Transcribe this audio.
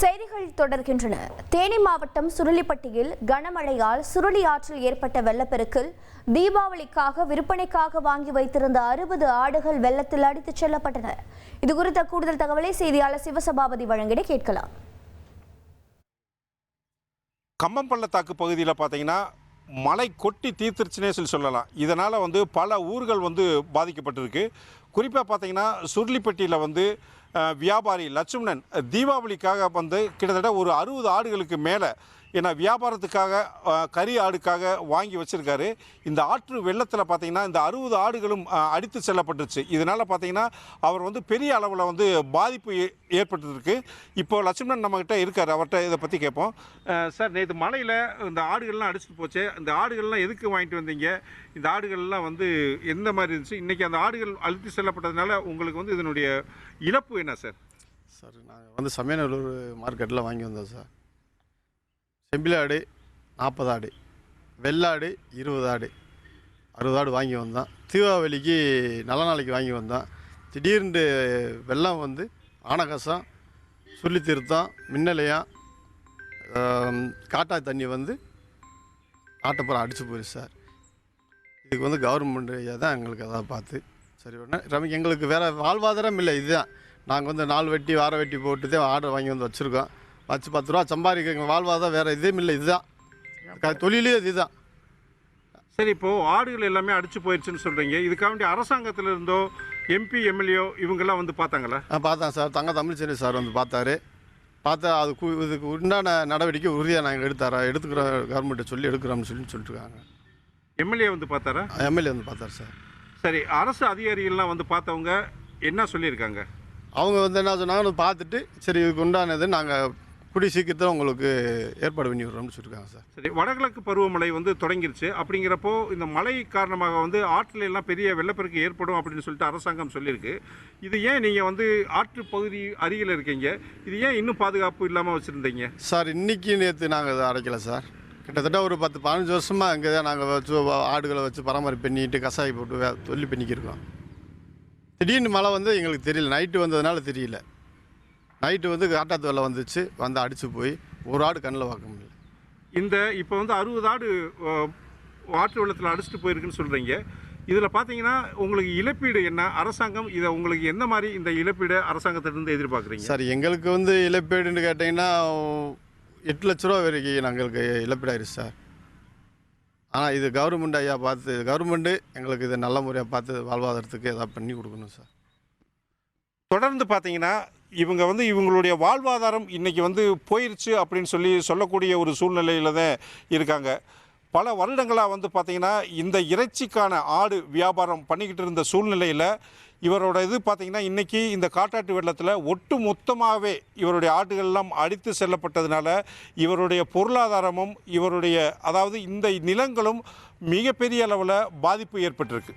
செய்திகள் தொடர்கின்றன. தேனி மாவட்டம் சுருளிப்பட்டியில் கனமழையால் சுருளி ஆற்றில் ஏற்பட்ட வெள்ளப்பெருக்கில் தீபாவளிக்காக விற்பனைக்காக வாங்கி வைத்திருந்த அறுபது ஆடுகள் வெள்ளத்தில் அடித்துச் செல்லப்பட்டன. இது குறித்த கூடுதல் தகவலை செய்தியாளர் சிவசபாபதி வழங்கிட கேட்கலாம். கம்பம் பள்ளத்தாக்கு பகுதியில் பார்த்தீங்கன்னா மழை கொட்டி தீர்த்துருச்சுனே சொல்லி சொல்லலாம். இதனால் வந்து பல ஊர்கள் வந்து பாதிக்கப்பட்டிருக்கு. குறிப்பாக பார்த்தீங்கன்னா சுருளிப்பட்டியில் வந்து வியாபாரி லட்சுமணன் தீபாவளிக்காக வந்து கிட்டத்தட்ட ஒரு அறுபது ஆடுகளுக்கு மேலே ஏன்னா வியாபாரத்துக்காக கறி ஆடுக்காக வாங்கி வச்சுருக்காரு. இந்த ஆற்று வெள்ளத்தில் பார்த்தீங்கன்னா இந்த அறுபது ஆடுகளும் அடித்து செல்லப்பட்டுருச்சு. இதனால் பார்த்தீங்கன்னா அவர் வந்து பெரிய அளவில் வந்து பாதிப்பு ஏ- ஏற்பட்டிருக்கு. இப்போ லட்சுமணன் நம்மக்கிட்ட இருக்கார். அவர்கிட்ட இதை பற்றி கேட்போம் சார் நேற்று மழையில் இந்த ஆடுகள்லாம் அடிச்சுட்டு போச்சு. இந்த ஆடுகள்லாம் எதுக்கு வாங்கிட்டு வந்தீங்க? இந்த ஆடுகள்லாம் வந்து எந்த மாதிரி இருந்துச்சு? இன்றைக்கி அந்த ஆடுகள் அழுத்தி செல்லப்பட்டதுனால உங்களுக்கு வந்து இதனுடைய இழப்பு என்ன சார்? சார் நாங்கள் வந்து சமயநல்லூர் மார்க்கெட்டில் வாங்கி வந்தோம் சார். செம்பிலாடு நாற்பது ஆடு வெள்ளாடு இருபது ஆடு அறுபது ஆடு வாங்கி வந்தோம் தீபாவளிக்கு நல்ல நாளைக்கு வாங்கி வந்தோம் திடீர்னு வெள்ளம் வந்து ஆனகசம் சுள்ளி திருத்தம் மின்னலையம் காட்டா காட்டாய் தண்ணி வந்து ஆட்டப்புறம் அடித்து போயிடுச்சு சார். இதுக்கு வந்து கவர்மெண்ட் தான் எங்களுக்கு அதை பார்த்து சரி பண்ண. எங்களுக்கு வேறு வாழ்வாதாரம் இல்லை இதுதான். நாங்கள் வந்து நாலு வெட்டி வார வெட்டி போட்டு தான் ஆர்டர் வாங்கி வந்து வச்சுருக்கோம். வச்சு பத்து ரூபா சம்பாதிக்க எங்கள் வாழ்வாதாரம் வேறு இதுவும் இல்லை. இதுதான். க- தொழிலே இதுதான். சரி இப்போது ஆடுகள் எல்லாமே அடிச்சு போயிடுச்சுன்னு சொல்கிறீங்க இதுக்காக வேண்டிய அரசாங்கத்தில் இருந்தோ எம்பி எம்எல்ஏ இவங்கெல்லாம் வந்து பார்த்தாங்களா? நான் பார்த்தேன் சார். தங்க தமிழ்ச்செல்வி சார் வந்து பார்த்தாரு. பார்த்தா அது கு- இதுக்கு உண்டான நடவடிக்கை உறுதியாக நாங்கள் எடுத்தாரா? எடுத்துக்கிறோம் கவர்மெண்ட்டை சொல்லி எடுக்கிறோம்னு சொல்லி சொல்லிட்டுருக்காங்க. எம்எல்ஏ வந்து பார்த்தாரா? எம்எல்ஏ வந்து பார்த்தாரு சார். சரி அரசு அதிகாரிகள்லாம் வந்து பார்த்தவங்க என்ன சொல்லியிருக்காங்க? அவங்க வந்து என்ன சொன்னாங்கன்னு பார்த்துட்டு சரி இதுக்கு உண்டானது நாங்கள் கூடிய சீக்கிரத்தில் உங்களுக்கு ஏற்பாடு பண்ணி விடுறோம்னு சொல்லியிருக்காங்க சார். சரி வடகிழக்கு பருவமழை வந்து தொடங்கிருச்சு. அப்படிங்கிறப்போ இந்த மழை காரணமாக வந்து ஆற்றில் எல்லாம் பெரிய வெள்ளப்பெருக்கு ஏற்படும் அப்படின்னு சொல்லிட்டு அரசாங்கம் சொல்லியிருக்கு. இது ஏன் நீங்கள் வந்து ஆற்று பகுதி அருகில் இருக்கீங்க? இது ஏன் இன்னும் பாதுகாப்பு இல்லாமல் வச்சுருந்தீங்க? சார் இன்னைக்கு நேற்று நாங்கள் இதை அடைக்கல சார். கிட்டத்தட்ட ஒரு பத்து பதினஞ்சு வருஷமாக இங்கே தான் நாங்கள் வச்சு ஆடுகளை வச்சு பராமரிப்பு பண்ணிட்டு கசாயி போட்டு தொழில் பண்ணிக்கிருக்கோம். திடீர்னு மழை வந்து எங்களுக்கு தெரியல. நைட்டு வந்ததுனால தெரியல. நைட்டு வந்து காட்டாத்து வெள்ளம் வந்துச்சு வந்து அடித்து போய் ஒரு ஆடு கண்ணில் பார்க்க முடியல. இந்த இப்போ வந்து அறுபது ஆடு ஆற்று வெள்ளத்தில் அடிச்சுட்டு போயிருக்குன்னு சொல்கிறீங்க இதில் பார்த்தீங்கன்னா உங்களுக்கு இழப்பீடு என்ன? அரசாங்கம் இதை உங்களுக்கு எந்த மாதிரி இந்த இழப்பீடு அரசாங்கத்திலிருந்து எதிர்பார்க்குறீங்க? சார் எங்களுக்கு வந்து இழப்பீடுன்னு கேட்டிங்கன்னா எட்டு லட்ச ரூபா வரைக்கும் நாங்களுக்கு இழப்பீடாயிருச்சு சார். ஆனால் இது கவர்மெண்ட் ஐயா பார்த்து கவர்மெண்ட்டு எங்களுக்கு இதை நல்ல முறையாக பார்த்து வாழ்வாதாரத்துக்கு எதாவது பண்ணி கொடுக்கணும் சார். தொடர்ந்து பார்த்தீங்கன்னா இவங்க வந்து இவங்களுடைய வாழ்வாதாரம் இன்னைக்கு வந்து போயிருச்சு அப்படின்னு சொல்லி சொல்லக்கூடிய ஒரு சூழ்நிலையில் தான் இருக்காங்க. பல வருடங்களாக வந்து பார்த்தீங்கன்னா இந்த இறைச்சிக்கான ஆடு வியாபாரம் பண்ணிக்கிட்டு இருந்த சூழ்நிலையில் இவரோட இது பார்த்திங்கன்னா இன்றைக்கி இந்த காட்டாட்டு வெள்ளத்தில் ஒட்டு மொத்தமாகவே இவருடைய ஆடுகள்லாம் அடித்து செல்லப்பட்டதுனால இவருடைய பொருளாதாரமும் இவருடைய அதாவது இந்த நிலங்களும் மிகப்பெரிய அளவில் பாதிப்பு ஏற்பட்டிருக்கு.